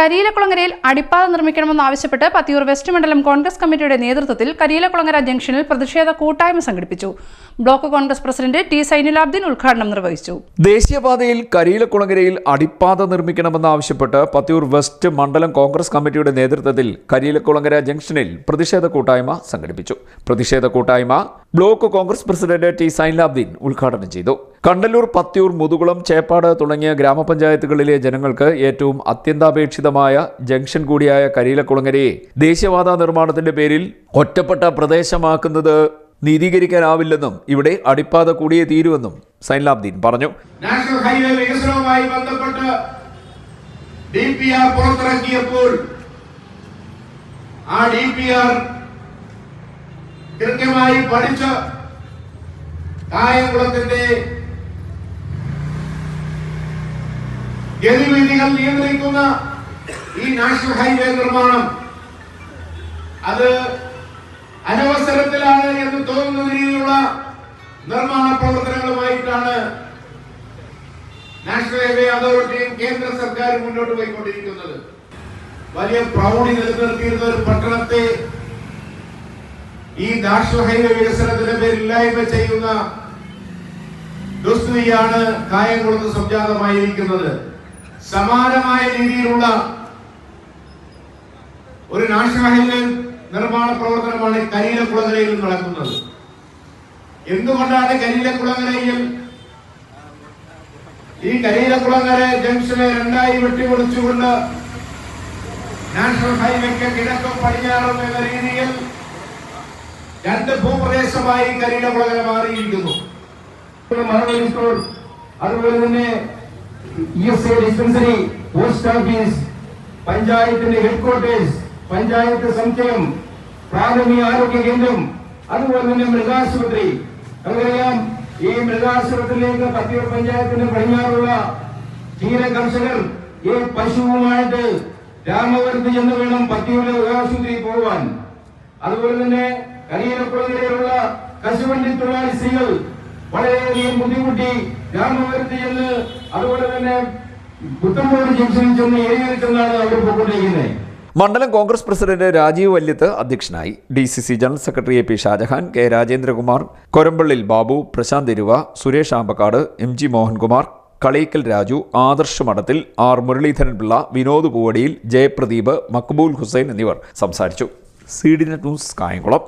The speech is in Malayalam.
കരിയിലക്കുളങ്ങരയിൽ അടിപ്പാത നിർമ്മിക്കണമെന്നാവശ്യപ്പെട്ട് പത്തിയൂർ വെസ്റ്റ് മണ്ഡലം കോൺഗ്രസ് കമ്മിറ്റിയുടെ നേതൃത്വത്തിൽ കരിയിലക്കുളങ്ങര ജംഗ്ഷനിൽ പ്രതിഷേധ കൂട്ടായ്മ സംഘടിപ്പിച്ചു. Block Congress president T Zainulabdeen ഉദ്ഘാടനം നിർവഹിച്ചു. ദേശീയപാതയിൽ കരിയിലക്കുളങ്ങരയിൽ അടിപ്പാത നിർമ്മിക്കണമെന്നാവശ്യപ്പെട്ട് പത്തിയൂർ വെസ്റ്റ് മണ്ഡലം കോൺഗ്രസ് കമ്മിറ്റിയുടെ നേതൃത്വത്തിൽ കരിയിലക്കുളങ്ങര ജംഗ്ഷനിൽ പ്രതിഷേധ കൂട്ടായ്മ സംഘടിപ്പിച്ചു. പ്രതിഷേധ കൂട്ടായ്മ block Congress president T Zainulabdeen ഉദ്ഘാടനം ചെയ്തു. കണ്ടല്ലൂർ പത്തിയൂർ മുതുകുളം ചേപ്പാട് തുടങ്ങിയ ഗ്രാമപഞ്ചായത്തുകളിലെ ജനങ്ങൾക്ക് ഏറ്റവും അത്യന്താപേക്ഷിതമായ ജംഗ്ഷൻ കൂടിയായ കരിയിലക്കുളങ്ങരയെ ദേശീയപാത നിർമ്മാണത്തിന്റെ പേരിൽ ഒറ്റപ്പെട്ട പ്രദേശമാക്കുന്നത് നീതീകരിക്കാനാവില്ലെന്നും ഇവിടെ അടിപ്പാത കൂടിയേ തീരുവെന്നും സൈൻലാബ്ദീൻ പറഞ്ഞു. നാഷണൽ ഹൈവേ ബന്ധപ്പെട്ട് ആ കൃത്യമായി പഠിച്ച് കായംകുളത്തിന്റെ ഗതിവിധികൾ നിയന്ത്രിക്കുന്ന ഈ നാഷണൽ ഹൈവേ നിർമ്മാണം അത് അനവസരത്തിലാണ് എന്ന് തോന്നുന്ന രീതിയിലുള്ള നിർമ്മാണ പ്രവർത്തനങ്ങളുമായിട്ടാണ് നാഷണൽ ഹൈവേ അതോറിറ്റിയും കേന്ദ്ര സർക്കാരും മുന്നോട്ട് പോയിക്കൊണ്ടിരിക്കുന്നത്. വലിയ പ്രൗഢി നിലനിർത്തിയിരുന്ന ഒരു പട്ടണത്തെ ഈ നാഷണൽ ഹൈവേ വികസനത്തിന്റെ പേരില്ലായ്മ ചെയ്യുന്ന ദുസ്ഥിതിയാണ് കായംകുളത്ത് സംജാതമായിരിക്കുന്നത്. സമാനമായ രീതിയിലുള്ള ഒരു ഹൈവേ നിർമ്മാണ പ്രവർത്തനമാണ് കരിയിലക്കുളങ്ങരയിൽ നടക്കുന്നത്. എന്തുകൊണ്ടാണ് കരിയിലക്കുളങ്ങരയിൽ ഈ കരിയിലക്കുളങ്ങര ജംഗ്ഷനെ രണ്ടായി വെട്ടിപൊളിച്ചുകൊണ്ട് നാഷണൽ ഹൈവേക്ക് കിഴക്കും പടിഞ്ഞാറും എന്ന രീതിയിൽ രണ്ട് ഭൂപ്രദേശമായി കരിയിലക്കുളങ്ങര മാറിയിരിക്കുന്നു. അതുപോലെ തന്നെ E S dispensary post office പഞ്ചായത്തിന്റെ ഹെഡ്ക്വാർട്ടേഴ്സ് പഞ്ചായത്ത് സമുച്ചയം പ്രാഥമിക ആരോഗ്യ കേന്ദ്രം അതുപോലെ തന്നെ മൃഗാശുപത്രി. നമുക്കറിയാം ഈ മൃഗാശുപത്രിയിലേക്ക് പത്തിയൂർ പഞ്ചായത്തിന്റെ പടിഞ്ഞാറുള്ള ക്ഷീര കർഷകർ ഈ പശുവുമായിട്ട് രാമപുരത്ത് ചെന്ന് വേണം പത്തിയൂരിലെ മൃഗാശുപത്രി പോകുവാൻ അതുപോലെ തന്നെ കരിയലക്കുളങ്ങരയിലുള്ള കശുവണ്ടി തൊഴിലാളി സ്ത്രീകൾ വളരെയധികം ബുദ്ധിമുട്ടി രാമപുരത്ത് ചെന്ന് അതുപോലെ തന്നെ പുത്തമ്പോട് ജംഗ്ഷനിൽ ചെന്ന് ഏരിയയിൽ ചെന്നാണ് അവർ പോയിക്കൊണ്ടിരിക്കുന്നത്. മണ്ഡലം കോൺഗ്രസ് പ്രസിഡന്റ് രാജീവ് വല്യത്ത് അധ്യക്ഷനായി D C C general secretary A P Shajahan K Rajendrakumar Korampallil Babu Prashanth Eruva Suresh Ambakkad M G Mohankumar Kaleekkal Raju Adarsh Madathil R Muraleedharan Pillai Vinod Poovadiyil Jayapradeep Maqbool Hussain എന്നിവർ സംസാരിച്ചു. C news Kayamkulam.